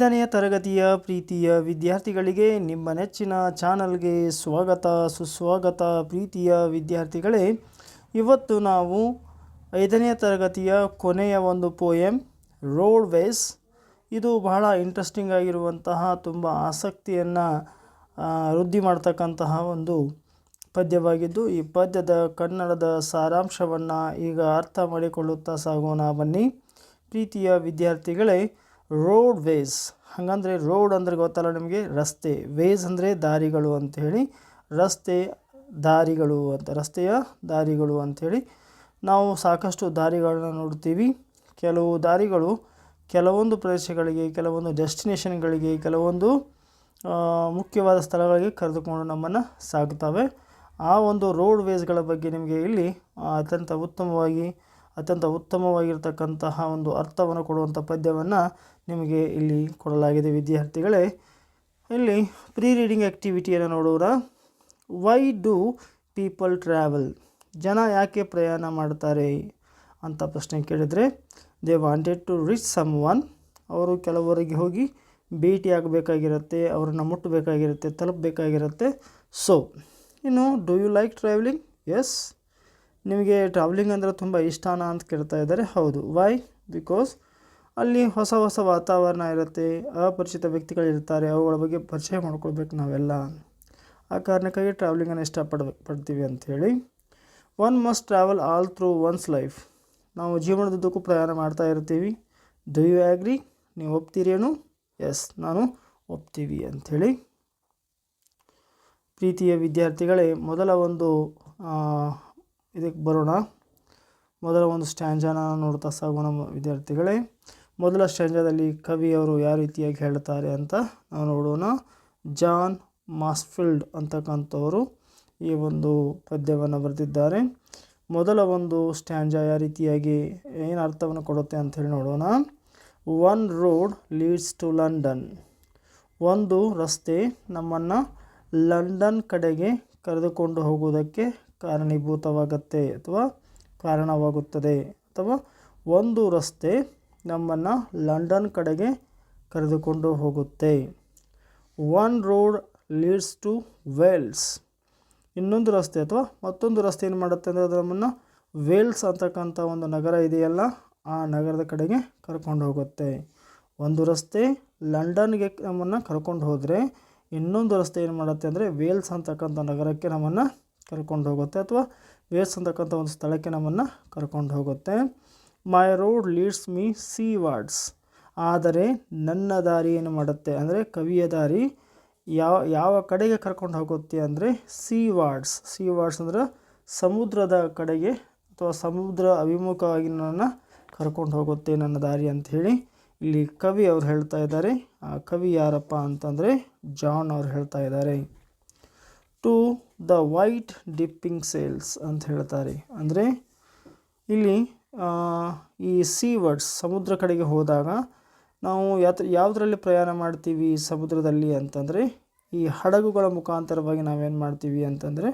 ಐದನೆಯ ತರಗತಿಯ ಪ್ರೀತಿಯ ವಿದ್ಯಾರ್ಥಿಗಳಿಗೆ ನಿಮ್ಮ ನೆಚ್ಚಿನ ಚಾನಲ್ಗೆ ಸ್ವಾಗತ, ಸುಸ್ವಾಗತ ಪ್ರೀತಿಯ ವಿದ್ಯಾರ್ಥಿಗಳೇ, ಇವತ್ತು ನಾವು ಐದನೆಯ ತರಗತಿಯ ಕೊನೆಯ ಒಂದು ಪೋಯಮ್ ರೋಡ್ ವೇಸ್ ಇದು ಬಹಳ ಇಂಟ್ರೆಸ್ಟಿಂಗ್ ಆಗಿರುವಂತಹ, ತುಂಬ ಆಸಕ್ತಿಯನ್ನು ವೃದ್ಧಿ ಮಾಡ್ತಕ್ಕಂತಹ ಒಂದು ಪದ್ಯವಾಗಿದ್ದು, ಈ ಪದ್ಯದ ಕನ್ನಡದ ಸಾರಾಂಶವನ್ನು ಈಗ ಅರ್ಥ ಮಾಡಿಕೊಳ್ಳುತ್ತಾ ಸಾಗೋಣ ಬನ್ನಿ. ಪ್ರೀತಿಯ ವಿದ್ಯಾರ್ಥಿಗಳೇ ರೋಡ್ ವೇಸ್ ಹಾಗಂದರೆ ರೋಡ್ ಅಂದರೆ ಗೊತ್ತಲ್ಲ ನಿಮಗೆ? ರಸ್ತೆ. ವೇಸ್ ಅಂದರೆ ದಾರಿಗಳು ಅಂಥೇಳಿ ರಸ್ತೆ ದಾರಿಗಳು ಅಂತ, ರಸ್ತೆಯ ದಾರಿಗಳು ಅಂಥೇಳಿ ನಾವು ಸಾಕಷ್ಟು ದಾರಿಗಳನ್ನ ನೋಡ್ತೀವಿ. ಕೆಲವು ದಾರಿಗಳು ಕೆಲವೊಂದು ಪ್ರದೇಶಗಳಿಗೆ, ಕೆಲವೊಂದು ಡೆಸ್ಟಿನೇಷನ್ಗಳಿಗೆ, ಕೆಲವೊಂದು ಮುಖ್ಯವಾದ ಸ್ಥಳಗಳಿಗೆ ಕರೆದುಕೊಂಡು ನಮ್ಮನ್ನು ಸಾಗ್ತವೆ ಆ ಒಂದು ರೋಡ್ ವೇಸ್ಗಳ ಬಗ್ಗೆ ನಿಮಗೆ ಇಲ್ಲಿ ಅತ್ಯಂತ ಉತ್ತಮವಾಗಿ ಅತ್ಯಂತ ಉತ್ತಮವಾಗಿರ್ತಕ್ಕಂತಹ ಒಂದು ಅರ್ಥವನ್ನು ಕೊಡುವಂಥ ಪದ್ಯವನ್ನು ನಿಮಗೆ ಇಲ್ಲಿ ಕೊಡಲಾಗಿದೆ, ವಿದ್ಯಾರ್ಥಿಗಳೇ. ಇಲ್ಲಿ ಪ್ರೀ ರೀಡಿಂಗ್ ಆ್ಯಕ್ಟಿವಿಟಿಯನ್ನು ನೋಡೋಣ ವೈ ಡು ಪೀಪಲ್ ಟ್ರಾವೆಲ್ ಜನ ಯಾಕೆ ಪ್ರಯಾಣ ಮಾಡ್ತಾರೆ ಅಂತ ಪ್ರಶ್ನೆ ಕೇಳಿದರೆ they wanted to reach someone ಅವರು ಕೆಲವರಿಗೆ ಹೋಗಿ ಭೇಟಿಯಾಗಬೇಕಾಗಿರುತ್ತೆ, ಅವರನ್ನು ಮುಟ್ಟಬೇಕಾಗಿರುತ್ತೆ, ತಲುಪಬೇಕಾಗಿರುತ್ತೆ. ಸೊ ಇನ್ನು do you like travelling yes ನಿಮಗೆ ಟ್ರಾವೆಲಿಂಗ್ ಅಂದರೆ ತುಂಬ ಇಷ್ಟನಾ ಅಂತ ಕೇಳ್ತಾ ಇದ್ದಾರೆ. ಹೌದು. ವೈ ಬಿಕಾಸ್ ಅಲ್ಲಿ ಹೊಸ ಹೊಸ ವಾತಾವರಣ ಇರುತ್ತೆ, ಅಪರಿಚಿತ ವ್ಯಕ್ತಿಗಳಿರ್ತಾರೆ ಅವುಗಳ ಬಗ್ಗೆ ಪರಿಚಯ ಮಾಡ್ಕೊಳ್ಬೇಕು ನಾವೆಲ್ಲ. ಆ ಕಾರಣಕ್ಕಾಗಿ ಟ್ರಾವೆಲಿಂಗನ್ನು ಇಷ್ಟಪಡ ಪಡ್ತೀವಿ ಅಂಥೇಳಿ one must travel all through one's life ನಾವು ಜೀವನದುದ್ದಕ್ಕೂ ಪ್ರಯಾಣ ಮಾಡ್ತಾ ಇರ್ತೀವಿ. ಡು ಯು ಆಗ್ರಿ ನೀವು ಒಪ್ತೀರೇನು? ಎಸ್ ನಾನು ಒಪ್ತೀವಿ ಅಂಥೇಳಿ ಪ್ರೀತಿಯ ವಿದ್ಯಾರ್ಥಿಗಳೇ, ಮೊದಲ ಒಂದು ಇದಕ್ಕೆ ಬರೋಣ. ಮೊದಲ ಒಂದು ಸ್ಟ್ಯಾಂಜಾನ ನೋಡ್ತಾ ಸಾಗೋಣ ವಿದ್ಯಾರ್ಥಿಗಳೇ. ಮೊದಲ ಸ್ಟ್ಯಾಂಜಾದಲ್ಲಿ ಕವಿಯವರು ಯಾವ ರೀತಿಯಾಗಿ ಹೇಳ್ತಾರೆ ಅಂತ ನಾವು ನೋಡೋಣ. ಜಾನ್ ಮಾಸ್ಫಿಲ್ಡ್ ಅಂತಕ್ಕಂಥವರು ಈ ಒಂದು ಪದ್ಯವನ್ನು ಬರೆದಿದ್ದಾರೆ. ಮೊದಲ ಒಂದು ಸ್ಟ್ಯಾಂಜಾ ಯಾವ ರೀತಿಯಾಗಿ ಏನು ಅರ್ಥವನ್ನು ಕೊಡುತ್ತೆ ಅಂತ ಹೇಳಿ ನೋಡೋಣ. One road leads to London. ಒಂದು ರಸ್ತೆ ನಮ್ಮನ್ನು ಲಂಡನ್ ಕಡೆಗೆ ಕರೆದುಕೊಂಡು ಹೋಗುವುದಕ್ಕೆ ಕಾರಣೀಭೂತವಾಗತ್ತೆ ಅಥವಾ ಕಾರಣವಾಗುತ್ತದೆ. ಅಥವಾ ಒಂದು ರಸ್ತೆ ನಮ್ಮನ್ನು ಲಂಡನ್ ಕಡೆಗೆ ಕರೆದುಕೊಂಡು ಹೋಗುತ್ತೆ. One road leads to Wales. ಇನ್ನೊಂದು ರಸ್ತೆ ಅಥವಾ ಮತ್ತೊಂದು ರಸ್ತೆ ಏನು ಮಾಡುತ್ತೆ ಅಂದರೆ ಅದು ನಮ್ಮನ್ನು ವೇಲ್ಸ್ ಅಂತಕ್ಕಂಥ ಒಂದು ನಗರ ಇದೆಯಲ್ಲ, ಆ ನಗರದ ಕಡೆಗೆ ಕರ್ಕೊಂಡು ಹೋಗುತ್ತೆ. ಒಂದು ರಸ್ತೆ ಲಂಡನ್ಗೆ ನಮ್ಮನ್ನು ಕರ್ಕೊಂಡು ಹೋದರೆ ಇನ್ನೊಂದು ರಸ್ತೆ ಏನು ಮಾಡುತ್ತೆ ಅಂದರೆ ವೇಲ್ಸ್ ಅಂತಕ್ಕಂಥ ನಗರಕ್ಕೆ ನಮ್ಮನ್ನು ಕರ್ಕೊಂಡು ಹೋಗುತ್ತೆ ಅಥವಾ ವೇಸ್ ಅಂತಕ್ಕಂಥ ಒಂದು ಸ್ಥಳಕ್ಕೆ ನಮ್ಮನ್ನು ಕರ್ಕೊಂಡು ಹೋಗುತ್ತೆ my road leads me seawards ಆದರೆ ನನ್ನ ದಾರಿ ಏನು ಮಾಡುತ್ತೆ ಅಂದರೆ ಕವಿಯ ದಾರಿ ಯಾವ ಯಾವ ಕಡೆಗೆ ಕರ್ಕೊಂಡು ಹೋಗುತ್ತೆ ಅಂದರೆ ಸಿ ವಾರ್ಡ್ಸ್ ಸಿ ವಾರ್ಡ್ಸ್ ಅಂದ್ರೆ ಸಮುದ್ರದ ಕಡೆಗೆ ಅಥವಾ ಸಮುದ್ರ ಅಭಿಮುಖವಾಗಿ ನನ್ನನ್ನು ಕರ್ಕೊಂಡು ಹೋಗುತ್ತೆ ನನ್ನ ದಾರಿ ಅಂತ ಹೇಳಿ ಇಲ್ಲಿ ಕವಿ ಅವ್ರು ಹೇಳ್ತಾ ಇದ್ದಾರೆ. ಆ ಕವಿ ಯಾರಪ್ಪ ಅಂತಂದರೆ ಜಾನ್ ಅವ್ರು ಹೇಳ್ತಾ ಇದ್ದಾರೆ. To the white dipping sails ಅಂತ ಹೇಳ್ತಾರೆ. ಅಂದರೆ ಇಲ್ಲಿ ಈ ಸೀ ವರ್ಡ್ಸ್ ಸಮುದ್ರ ಕಡೆಗೆ ಹೋದಾಗ ನಾವು ಯಾತ್ರ ಯಾವುದರಲ್ಲಿ ಪ್ರಯಾಣ ಮಾಡ್ತೀವಿ ಸಮುದ್ರದಲ್ಲಿ ಅಂತಂದರೆ, ಈ ಹಡಗುಗಳ ಮುಖಾಂತರವಾಗಿ ನಾವೇನು ಮಾಡ್ತೀವಿ ಅಂತಂದರೆ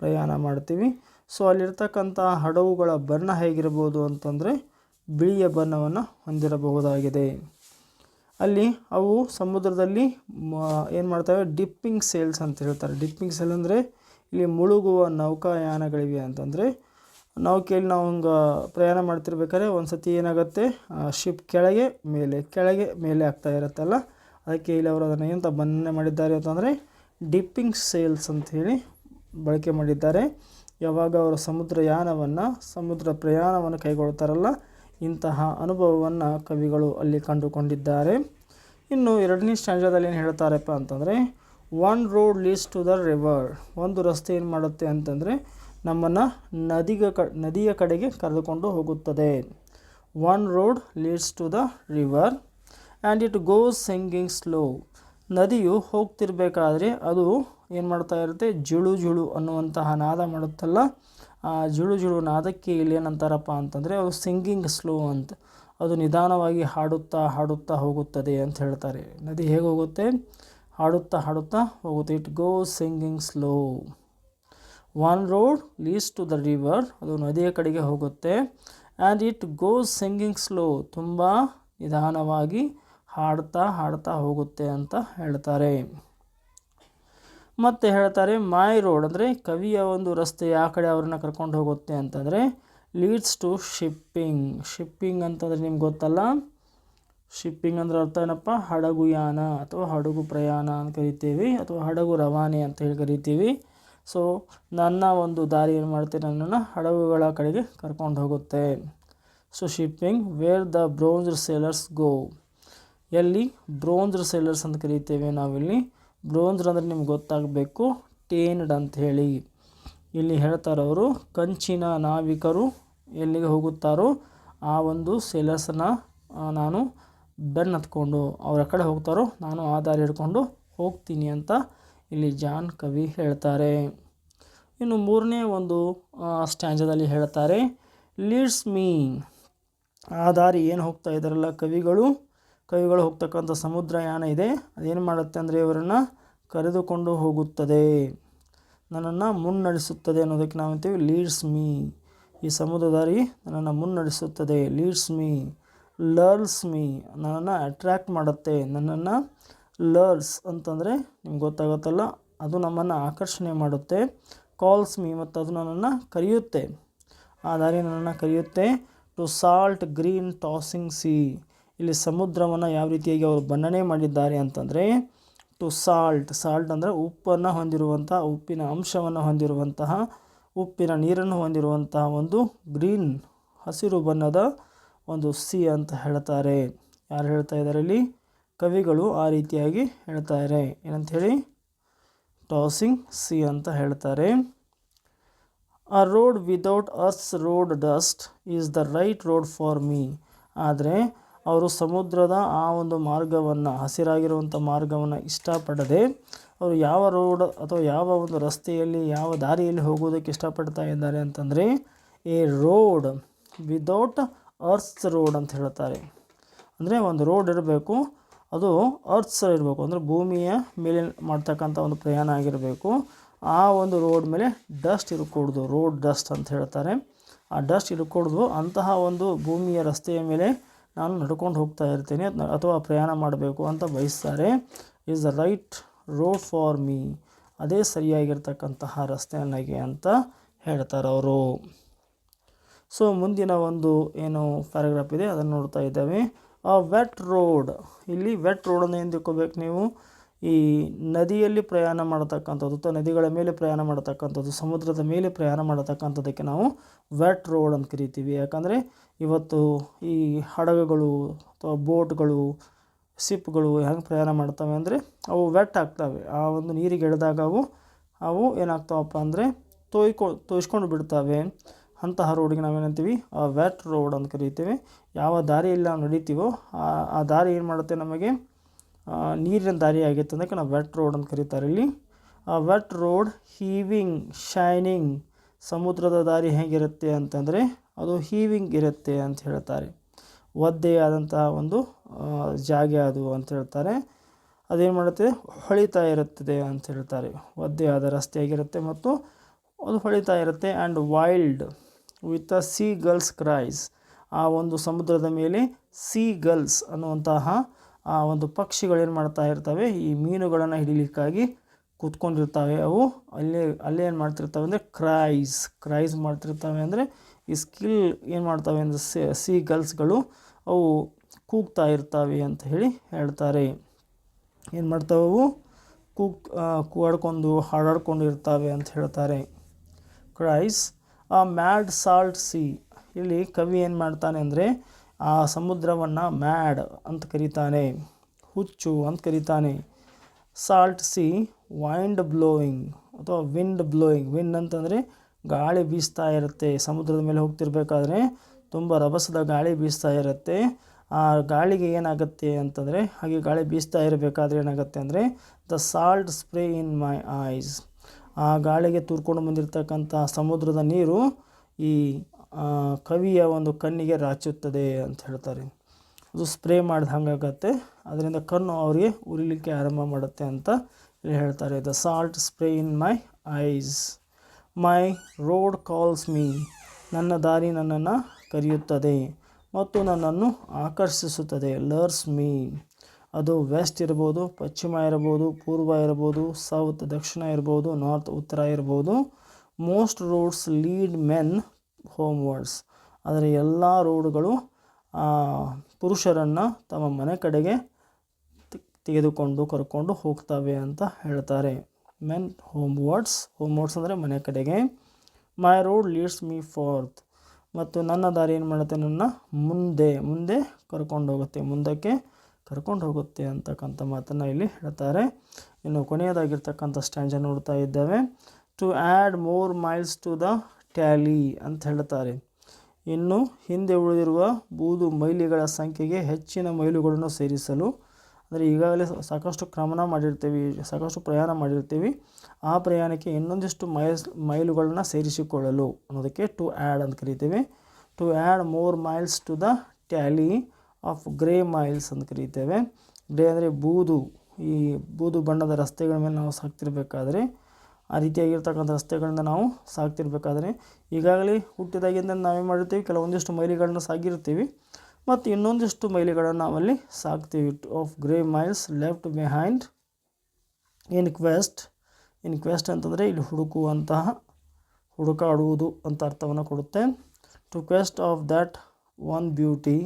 ಪ್ರಯಾಣ ಮಾಡ್ತೀವಿ. ಸೊ ಅಲ್ಲಿರ್ತಕ್ಕಂಥ ಹಡಗುಗಳ ಬಣ್ಣ ಹೇಗಿರ್ಬೋದು ಅಂತಂದರೆ ಬಿಳಿಯ ಬಣ್ಣವನ್ನು ಹೊಂದಿರಬಹುದಾಗಿದೆ. ಅಲ್ಲಿ ಅವು ಸಮುದ್ರದಲ್ಲಿ ಏನು ಮಾಡ್ತವೆ? ಡಿಪ್ಪಿಂಗ್ ಸೇಲ್ಸ್ ಅಂತ ಹೇಳ್ತಾರೆ. ಡಿಪ್ಪಿಂಗ್ ಸೇಲ್ ಅಂದರೆ ಇಲ್ಲಿ ಮುಳುಗುವ ನೌಕಾಯಾನಗಳಿವೆ ಅಂತಂದರೆ ನೌಕೆಯಲ್ಲಿ ನಾವು ಹಂಗೆ ಪ್ರಯಾಣ ಮಾಡ್ತಿರ್ಬೇಕಾದ್ರೆ ಒಂದು ಸತಿ ಏನಾಗುತ್ತೆ ಶಿಪ್ ಕೆಳಗೆ, ಮೇಲೆ ಕೆಳಗೆ, ಮೇಲೆ ಆಗ್ತಾ ಇರುತ್ತಲ್ಲ ಅದಕ್ಕೆ ಇಲ್ಲಿ ಅವರು ಅದನ್ನು ಏನಂತ ಬಣ್ಣನೆ ಮಾಡಿದ್ದಾರೆ ಅಂತಂದರೆ, ಡಿಪ್ಪಿಂಗ್ ಸೇಲ್ಸ್ ಅಂತ ಹೇಳಿ ಬಳಕೆ ಮಾಡಿದ್ದಾರೆ. ಯಾವಾಗ ಅವರು ಸಮುದ್ರಯಾನವನ್ನು, ಸಮುದ್ರ ಪ್ರಯಾಣವನ್ನು ಕೈಗೊಳ್ತಾರಲ್ಲ ಇಂತಹ ಅನುಭವವನ್ನು ಕವಿಗಳು ಅಲ್ಲಿ ಕಂಡುಕೊಂಡಿದ್ದಾರೆ. ಇನ್ನು ಎರಡನೇ ಸ್ಟ್ಯಾಂಜಾದಲ್ಲಿ ಏನು ಹೇಳ್ತಾರಪ್ಪ ಅಂತಂದರೆ one road leads to the river ಒಂದು ರಸ್ತೆ ಏನು ಮಾಡುತ್ತೆ ಅಂತಂದರೆ, ನಮ್ಮನ್ನು ನದಿಗ ಕ, ನದಿಯ ಕಡೆಗೆ ಕರೆದುಕೊಂಡು ಹೋಗುತ್ತದೆ. One road leads to the river and it goes singing slow ನದಿಯು ಹೋಗ್ತಿರ್ಬೇಕಾದ್ರೆ ಅದು ಏನು ಮಾಡ್ತಾ ಇರುತ್ತೆ? ಜುಳು ಜುಳು ಅನ್ನುವಂತಹ ನಾದ ಮಾಡುತ್ತಲ್ಲ ಜುಳು ಜುಳು ನಾದಕ್ಕೆ ಇಲ್ಲಿ ಏನಂತಾರಪ್ಪ ಅಂತಂದರೆ ಅದು ಸಿಂಗಿಂಗ್ ಸ್ಲೋ ಅಂತ. ಅದು ನಿಧಾನವಾಗಿ ಹಾಡುತ್ತಾ ಹಾಡುತ್ತಾ ಹೋಗುತ್ತದೆ ಅಂತ ಹೇಳ್ತಾರೆ. ನದಿ ಹೇಗೆ ಹೋಗುತ್ತೆ? ಹಾಡುತ್ತಾ ಹಾಡುತ್ತಾ ಹೋಗುತ್ತೆ. It go singing slow one road leads to the river ಅದು ನದಿಯ ಕಡೆಗೆ ಹೋಗುತ್ತೆ. And it go singing slow ತುಂಬ ನಿಧಾನವಾಗಿ ಹಾಡ್ತಾ ಹಾಡ್ತಾ ಹೋಗುತ್ತೆ ಅಂತ ಹೇಳ್ತಾರೆ. ಮತ್ತು ಹೇಳ್ತಾರೆ ಮೈ ರೋಡ್ ಅಂದರೆ ಕವಿಯ ಒಂದು ರಸ್ತೆ ಆ ಕಡೆ ಅವ್ರನ್ನ ಕರ್ಕೊಂಡು ಹೋಗುತ್ತೆ ಅಂತಂದರೆ ಲೀಡ್ಸ್ ಟು ಶಿಪ್ಪಿಂಗ್ ಶಿಪ್ಪಿಂಗ್ ಅಂತಂದರೆ ನಿಮ್ಗೆ ಗೊತ್ತಲ್ಲ? ಶಿಪ್ಪಿಂಗ್ ಅಂದ್ರೆ ಅರ್ಥ ಏನಪ್ಪ? ಹಡಗುಯಾನ ಅಥವಾ ಹಡಗು ಪ್ರಯಾಣ ಅಂತ ಕರಿತೀವಿ ಅಥವಾ ಹಡಗು ರವಾನೆ ಅಂತ ಹೇಳಿ ಕರಿತೀವಿ. ಸೊ ನನ್ನ ಒಂದು ದಾರಿ ಏನು ಮಾಡುತ್ತೆ? ನನ್ನನ್ನು ಹಡಗುಗಳ ಕಡೆಗೆ ಕರ್ಕೊಂಡು ಹೋಗುತ್ತೆ. So shipping where the bronze sailors go ಎಲ್ಲಿ? ಬ್ರೋಂಜ್ ಸೇಲರ್ಸ್ ಅಂತ ಕರಿತೇವೆ ನಾವಿಲ್ಲಿ. ಬ್ರೋಂಜ್ ಅಂದರೆ ನಿಮ್ಗೆ ಗೊತ್ತಾಗಬೇಕು ಟೇನ್ಡ್ ಅಂತ ಹೇಳಿ. ಇಲ್ಲಿ ಹೇಳ್ತಾರವರು ಕಂಚಿನ ನಾವಿಕರು ಎಲ್ಲಿಗೆ ಹೋಗುತ್ತಾರೋ ಆ ಒಂದು ಸೆಲಸನ ನಾನು ಬೆನ್ನು ಹತ್ಕೊಂಡು ಅವರ ಕಡೆ ಹೋಗ್ತಾರೋ ನಾನು ಆಧಾರ ಹಿಡ್ಕೊಂಡು ಹೋಗ್ತೀನಿ ಅಂತ ಇಲ್ಲಿ ಜಾನ್ ಕವಿ ಹೇಳ್ತಾರೆ. ಇನ್ನು ಮೂರನೇ ಒಂದು ಸ್ಟ್ಯಾಂಜದಲ್ಲಿ ಹೇಳ್ತಾರೆ, ಲೀಡ್ಸ್ ಮೀ. ಆ ಏನು ಹೋಗ್ತಾ ಇದ್ದಾರಲ್ಲ ಕವಿಗಳು ಕವಿಗಳು ಹೋಗ್ತಕ್ಕಂಥ ಸಮುದ್ರಯಾನ ಇದೆ, ಅದೇನು ಮಾಡುತ್ತೆ ಅಂದರೆ ಇವರನ್ನು ಕರೆದುಕೊಂಡು ಹೋಗುತ್ತದೆ. ನನ್ನನ್ನು ಮುನ್ನಡೆಸುತ್ತದೆ ಅನ್ನೋದಕ್ಕೆ ನಾವು ಅಂತೀವಿ ಲೀಡ್ಸ್ ಮೀ ಈ ಸಮುದ್ರ ದಾರಿ ನನ್ನನ್ನು ಮುನ್ನಡೆಸುತ್ತದೆ ಲೀಡ್ಸ್ ಮೀ ಲರ್ಲ್ಸ್ ಮೀ ನನ್ನನ್ನು ಅಟ್ರ್ಯಾಕ್ಟ್ ಮಾಡುತ್ತೆ, ನನ್ನನ್ನು ಲರ್ಲ್ಸ್ ಅಂತಂದರೆ ನಿಮ್ಗೆ ಗೊತ್ತಾಗುತ್ತಲ್ಲ, ಅದು ನಮ್ಮನ್ನು ಆಕರ್ಷಣೆ ಮಾಡುತ್ತೆ ಕಾಲ್ಸ್ ಮೀ ಮತ್ತು ಅದು ನನ್ನನ್ನು ಕರೆಯುತ್ತೆ. ಆ ದಾರಿ ನನ್ನನ್ನು ಕರೆಯುತ್ತೆ to salt green tossing sea ಇಲ್ಲಿ ಸಮುದ್ರವನ್ನು ಯಾವ ರೀತಿಯಾಗಿ ಅವರು ಬಣ್ಣನೆ ಮಾಡಿದ್ದಾರೆ ಅಂತಂದರೆ ಟು ಸಾಲ್ಟ್ ಸಾಲ್ಟ್ ಅಂದರೆ ಉಪ್ಪನ್ನು ಹೊಂದಿರುವಂತಹ, ಉಪ್ಪಿನ ಅಂಶವನ್ನು ಹೊಂದಿರುವಂತಹ, ಉಪ್ಪಿನ ನೀರನ್ನು ಹೊಂದಿರುವಂತಹ ಒಂದು ಗ್ರೀನ್ ಹಸಿರು ಬಣ್ಣದ ಒಂದು ಸಿ ಅಂತ ಹೇಳ್ತಾರೆ. ಯಾರು ಹೇಳ್ತಾ ಇದ್ದಾರೆ ಇಲ್ಲಿ? ಕವಿಗಳು ಆ ರೀತಿಯಾಗಿ ಹೇಳ್ತಾರೆ. ಏನಂತ ಹೇಳಿ ಟಾಸಿಂಗ್ ಸಿ ಅಂತ ಹೇಳ್ತಾರೆ. A road without as road dust is the right road for me ಆದರೆ ಅವರು ಸಮುದ್ರದ ಆ ಒಂದು ಮಾರ್ಗವನ್ನು ಹಸಿರಾಗಿರುವಂಥ ಮಾರ್ಗವನ್ನು ಇಷ್ಟಪಡದೆ ಅವರು ಯಾವ ರೋಡ್ ಅಥವಾ ಯಾವ ಒಂದು ರಸ್ತೆಯಲ್ಲಿ, ಯಾವ ದಾರಿಯಲ್ಲಿ ಹೋಗೋದಕ್ಕೆ ಇಷ್ಟಪಡ್ತಾ ಇದ್ದಾರೆ ಅಂತಂದರೆ a road without earth road ಅಂತ ಹೇಳ್ತಾರೆ. ಅಂದರೆ ಒಂದು ರೋಡ್ ಇರಬೇಕು, ಅದು ಅರ್ತ್ಸ್ ಇರಬೇಕು, ಅಂದರೆ ಭೂಮಿಯ ಮೇಲೆ ಮಾಡ್ತಕ್ಕಂಥ ಒಂದು ಪ್ರಯಾಣ ಆಗಿರಬೇಕು. ಆ ಒಂದು ರೋಡ್ ಮೇಲೆ ಡಸ್ಟ್ ಇರಕೂಡ್ದು ರೋಡ್ ಡಸ್ಟ್ ಅಂತ ಹೇಳ್ತಾರೆ. ಆ ಡಸ್ಟ್ ಇರಕೂಡ್ದು ಅಂತಹ ಒಂದು ಭೂಮಿಯ ರಸ್ತೆಯ ಮೇಲೆ ನಾನು ನಡ್ಕೊಂಡು ಹೋಗ್ತಾ ಇರ್ತೀನಿ ಅಥವಾ ಪ್ರಯಾಣ ಮಾಡಬೇಕು ಅಂತ ಬಯಸ್ತಾರೆ. Is the right road for me ಅದೇ ಸರಿಯಾಗಿರ್ತಕ್ಕಂತಹ ರಸ್ತೆ ನನಗೆ ಅಂತ ಹೇಳ್ತಾರೆ ಅವರು. ಸೊ ಮುಂದಿನ ಒಂದು ಏನು ಪ್ಯಾರಾಗ್ರಾಫ್ ಇದೆ, ಅದನ್ನು ನೋಡ್ತಾ ಇದ್ದೇವೆ. ಆ ವೆಟ್ ರೋಡ್ ಇಲ್ಲಿ ವೆಟ್ ರೋಡನ್ನು ಏನು ತಿಳ್ಕೊಬೇಕು ನೀವು? ಈ ನದಿಯಲ್ಲಿ ಪ್ರಯಾಣ ಮಾಡತಕ್ಕಂಥದ್ದು ಅಥವಾ ನದಿಗಳ ಮೇಲೆ ಪ್ರಯಾಣ ಮಾಡತಕ್ಕಂಥದ್ದು, ಸಮುದ್ರದ ಮೇಲೆ ಪ್ರಯಾಣ ಮಾಡತಕ್ಕಂಥದ್ದಕ್ಕೆ ನಾವು ವೆಟ್ ರೋಡ್ ಅಂತ ಕರಿತೀವಿ. ಯಾಕಂದರೆ ಇವತ್ತು ಈ ಹಡಗುಗಳು ಅಥವಾ ಬೋಟ್ಗಳು, ಸಿಪ್ಗಳು ಹೆಂಗೆ ಪ್ರಯಾಣ ಮಾಡ್ತವೆ ಅಂದರೆ ಅವು ವೆಟ್ ಆಗ್ತವೆ. ಆ ಒಂದು ನೀರಿಗೆ ಎಳೆದಾಗ ಅವು ಅವು ಏನಾಗ್ತಾವಪ್ಪ ಅಂದರೆ ತೋಯ್ಕೊ, ತೋಯ್ಸ್ಕೊಂಡು ಬಿಡ್ತವೆ. ಅಂತಹ ರೋಡಿಗೆ ನಾವೇನಂತೀವಿ? ವೆಟ್ ರೋಡ್ ಅಂತ ಕರಿತೀವಿ. ಯಾವ ದಾರಿಯಲ್ಲಿ ನಾವು ನಡೀತೀವೋ ಆ ಆ ದಾರಿ ಏನು ಮಾಡುತ್ತೆ ನಮಗೆ? ನೀರಿನ ದಾರಿ ಆಗಿತ್ತು ಅದಕ್ಕೆ ನಾವು ವೆಟ್ ರೋಡ್ ಅಂತ ಕರೀತಾರೆ ಇಲ್ಲಿ. ಆ, ವೆಟ್ ರೋಡ್ ಹೀವಿಂಗ್, ಶೈನಿಂಗ್ ಸಮುದ್ರದ ದಾರಿ ಹೇಗಿರುತ್ತೆ ಅಂತಂದರೆ ಅದು ಹೀವಿಂಗ್ ಇರುತ್ತೆ ಅಂತ ಹೇಳ್ತಾರೆ. ಒದ್ದೆಯಾದಂತಹ ಒಂದು ಜಾಗ ಅದು ಅಂತ ಹೇಳ್ತಾರೆ. ಅದೇನು ಮಾಡುತ್ತೆ? ಹೊಳಿತಾ ಇರುತ್ತದೆ ಅಂತ ಹೇಳ್ತಾರೆ. ಒದ್ದೆಯಾದ ರಸ್ತೆಯಾಗಿರುತ್ತೆ ಮತ್ತು ಅದು ಹೊಳಿತಾ ಇರುತ್ತೆ and wild with a sea gulls cries ಆ ಒಂದು ಸಮುದ್ರದ ಮೇಲೆ ಸೀ ಗರ್ಲ್ಸ್ ಅನ್ನುವಂತಹ ಆ ಒಂದು ಪಕ್ಷಿಗಳೇನು ಮಾಡ್ತಾ ಇರ್ತವೆ, ಈ ಮೀನುಗಳನ್ನು ಹಿಡಿಲಿಕ್ಕಾಗಿ ಕೂತ್ಕೊಂಡಿರ್ತವೆ ಅವು. ಅಲ್ಲೇ ಅಲ್ಲೇ ಏನು ಮಾಡ್ತಿರ್ತವೆ ಅಂದರೆ ಕ್ರೈಸ್ ಕ್ರೈಸ್ ಮಾಡ್ತಿರ್ತವೆ ಅಂದರೆ ಈ ಸ್ಕಿಲ್ ಏನು ಮಾಡ್ತವೆ ಅಂದರೆ ಸಿ ಗರ್ಲ್ಸ್ಗಳು ಅವು ಕೂಗ್ತಾ ಇರ್ತವೆ ಅಂತ ಹೇಳಿ ಹೇಳ್ತಾರೆ. ಏನು ಮಾಡ್ತವೆ ಅವು? ಕೂಗ್ ಕೂಡ್ಕೊಂಡು ಹಾಡಾಡ್ಕೊಂಡು ಇರ್ತವೆ ಅಂತ ಹೇಳ್ತಾರೆ. ಕ್ರೈಸ್, ಆ ಮ್ಯಾಡ್ ಸಾಲ್ಟ್ ಸಿ. ಇಲ್ಲಿ ಕವಿ ಏನು ಮಾಡ್ತಾನೆ ಅಂದರೆ ಆ ಸಮುದ್ರವನ್ನು ಮ್ಯಾಡ್ ಅಂತ ಕರೀತಾನೆ, ಹುಚ್ಚು ಅಂತ ಕರೀತಾನೆ. ಸಾಲ್ಟ್ ಸಿ, ವೈಂಡ್ ಬ್ಲೋಯಿಂಗ್ ಅಥವಾ ವಿಂಡ್ ಬ್ಲೋಯಿಂಗ್. ವಿಂಡ್ ಅಂತಂದರೆ ಗಾಳಿ ಬೀಸ್ತಾ ಇರುತ್ತೆ, ಸಮುದ್ರದ ಮೇಲೆ ಹೋಗ್ತಿರ್ಬೇಕಾದ್ರೆ ತುಂಬ ರಭಸದ ಗಾಳಿ ಬೀಸ್ತಾ ಇರುತ್ತೆ. ಆ ಗಾಳಿಗೆ ಏನಾಗುತ್ತೆ ಅಂತಂದರೆ, ಹಾಗೆ ಗಾಳಿ ಬೀಸ್ತಾ ಇರಬೇಕಾದ್ರೆ ಏನಾಗುತ್ತೆ ಅಂದರೆ, the salt spray in my eyes. ಆ ಗಾಳಿಗೆ ತೂರ್ಕೊಂಡು ಬಂದಿರತಕ್ಕಂಥ ಸಮುದ್ರದ ನೀರು ಈ ಕವಿಯ ಒಂದು ಕಣ್ಣಿಗೆ ರಾಚುತ್ತದೆ ಅಂತ ಹೇಳ್ತಾರೆ. ಅದು ಸ್ಪ್ರೇ ಮಾಡಿದ ಹಾಗಾಗತ್ತೆ ಅದರಿಂದ ಕಣ್ಣು ಅವರಿಗೆ ಉರಿಲಿಕ್ಕೆ ಆರಂಭ ಮಾಡುತ್ತೆ ಅಂತ ಹೇಳ್ತಾರೆ. The salt spray in my eyes my road calls me ನನ್ನ ದಾರಿ ನನ್ನನ್ನು ಕರೆಯುತ್ತದೆ ಮತ್ತು ನನ್ನನ್ನು ಆಕರ್ಷಿಸುತ್ತದೆ. ಲರ್ಸ್ ಮೀ ಅದು ವೆಸ್ಟ್ ಇರ್ಬೋದು, ಪಶ್ಚಿಮ ಇರ್ಬೋದು, ಪೂರ್ವ ಇರ್ಬೋದು ಸೌತ್ ದಕ್ಷಿಣ ಇರ್ಬೋದು ನಾರ್ತ್ ಉತ್ತರ ಇರ್ಬೋದು. Most roads lead men homewards. ಆದರೆ ಎಲ್ಲ ರೋಡುಗಳು ಪುರುಷರನ್ನು ತಮ್ಮ ಮನೆ ಕಡೆಗೆ ತೆಗೆದುಕೊಂಡು ಕರ್ಕೊಂಡು ಹೋಗ್ತವೆ ಅಂತ ಹೇಳ್ತಾರೆ. ಮೆನ್ ಹೋಮ್ವರ್ಡ್ಸ್ ಹೋಮ್ವರ್ಡ್ಸ್ ಅಂದರೆ ಮನೆ ಕಡೆಗೆ. My road leads me forth. ಮತ್ತು ನನ್ನ ದಾರಿ ಏನು ಮಾಡುತ್ತೆ? ನನ್ನ ಮುಂದೆ ಮುಂದೆ ಕರ್ಕೊಂಡು ಹೋಗುತ್ತೆ. ಮುಂದಕ್ಕೆ ಕರ್ಕೊಂಡು ಹೋಗುತ್ತೆ ಅಂತಕ್ಕಂಥ ಮಾತನ್ನು ಇಲ್ಲಿ ಹೇಳ್ತಾರೆ. ಇನ್ನು ಕೊನೆಯದಾಗಿರ್ತಕ್ಕಂಥ ಸ್ಟ್ಯಾಂಜ ನೋಡ್ತಾ ಇದ್ದೇವೆ. To add more miles to the tally ಅಂತ ಹೇಳ್ತಾರೆ ಇನ್ನು ಹಿಂದೆ ಉಳಿದಿರುವ ಬೂದು ಮೈಲಿಗಳ ಸಂಖ್ಯೆಗೆ ಹೆಚ್ಚಿನ ಮೈಲುಗಳನ್ನು ಸೇರಿಸಲು, ಅಂದರೆ ಈಗಾಗಲೇ ಸಾಕಷ್ಟು ಕ್ರಮಣ ಮಾಡಿರ್ತೀವಿ, ಸಾಕಷ್ಟು ಪ್ರಯಾಣ ಮಾಡಿರ್ತೀವಿ, ಆ ಪ್ರಯಾಣಕ್ಕೆ ಇನ್ನೊಂದಿಷ್ಟು ಮೈಲ್ಸ್ ಮೈಲುಗಳನ್ನ ಸೇರಿಸಿಕೊಳ್ಳಲು ಅನ್ನೋದಕ್ಕೆ ಟು ಆ್ಯಡ್ ಅಂತ ಕರಿತೀವಿ. To add more miles to the tally of grey miles ಅಂತ ಕರೀತೇವೆ. ಗ್ರೇ ಅಂದರೆ ಬೂದು, ಈ ಬೂದು ಬಣ್ಣದ ರಸ್ತೆಗಳ ಮೇಲೆ ನಾವು ಸಾಗ್ತಿರ್ಬೇಕಾದ್ರೆ ಆ ರೀತಿಯಾಗಿರ್ತಕ್ಕಂಥ ರಸ್ತೆಗಳಿಂದ ನಾವು ಸಾಗ್ತಿರ್ಬೇಕಾದ್ರೆ ಈಗಾಗಲೇ ಹುಟ್ಟಿದಾಗಿಂದ ನಾವೇನು ಮಾಡಿರ್ತೀವಿ, ಕೆಲವೊಂದಿಷ್ಟು ಮೈಲಿಗಳನ್ನು ಸಾಗಿರ್ತೀವಿ ಮತ್ತು ಇನ್ನೊಂದಿಷ್ಟು ಮೈಲಿಗಳನ್ನು ನಾವಲ್ಲಿ ಸಾಗ್ತೀವಿ. Of grey miles left behind in quest in quest ಅಂತಂದರೆ ಇಲ್ಲಿ ಹುಡುಕುವಂತಹ, ಹುಡುಕಾಡುವುದು ಅಂತ ಅರ್ಥವನ್ನು ಕೊಡುತ್ತೆ. To quest of that one beauty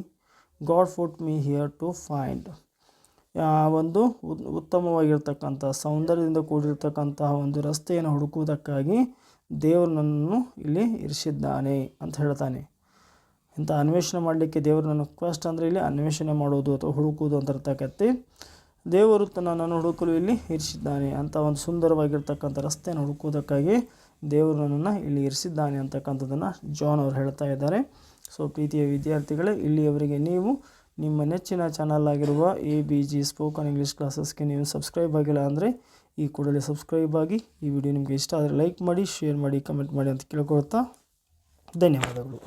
god put me here to find ಒಂದು ಉತ್- ಉತ್ತಮವಾಗಿರ್ತಕ್ಕಂಥ, ಸೌಂದರ್ಯದಿಂದ ಕೂಡಿರ್ತಕ್ಕಂತಹ ಒಂದು ರಸ್ತೆಯನ್ನು ಹುಡುಕುವುದಕ್ಕಾಗಿ ದೇವರು ನನ್ನನ್ನು ಇಲ್ಲಿ ಇರಿಸಿದ್ದಾನೆ ಅಂತ ಹೇಳ್ತಾನೆ. ಇಂಥ ಅನ್ವೇಷಣೆ ಮಾಡಲಿಕ್ಕೆ ದೇವರು ನನ್ನ ಕ್ವೆಸ್ಟ್ ಅಂದರೆ ಇಲ್ಲಿ ಅನ್ವೇಷಣೆ ಮಾಡುವುದು ಅಥವಾ ಹುಡುಕುವುದು ಅಂತ ಅರ್ಥಕತ್ತೆ ದೇವರು ತನ್ನ ನನ್ನನ್ನು ಹುಡುಕಲು ಇಲ್ಲಿ ಇರಿಸಿದ್ದಾನೆ ಅಂತ ಒಂದು ಸುಂದರವಾಗಿರ್ತಕ್ಕಂಥ ರಸ್ತೆಯನ್ನು ಹುಡುಕುವುದಕ್ಕಾಗಿ ದೇವರು ನನ್ನನ್ನು ಇಲ್ಲಿ ಇರಿಸಿದ್ದಾನೆ ಅಂತಕ್ಕಂಥದ್ದನ್ನು ಜಾನ್ ಅವರು ಹೇಳ್ತಾ ಇದ್ದಾರೆ. ಸೊ ಪ್ರೀತಿಯ ವಿದ್ಯಾರ್ಥಿಗಳೇ, ಇಲ್ಲಿಯವರೆಗೆ ನೀವು ನಿಮ್ಮ ನೆಚ್ಚಿನ ಚಾನಲ್ ಆಗಿರುವ A B G spoken English ಕ್ಲಾಸಸ್ಗೆ ನೀವು ಸಬ್ಸ್ಕ್ರೈಬ್ ಆಗಿಲ್ಲ ಅಂದರೆ ಈ ಕೂಡಲೇ ಸಬ್ಸ್ಕ್ರೈಬ್ ಆಗಿ ಈ ವಿಡಿಯೋ ನಿಮಗೆ ಇಷ್ಟ ಆದರೆ ಲೈಕ್ ಮಾಡಿ ಶೇರ್ ಮಾಡಿ ಕಮೆಂಟ್ ಮಾಡಿ ಅಂತ ಕೇಳ್ಕೊಳ್ತಾ ಧನ್ಯವಾದಗಳು.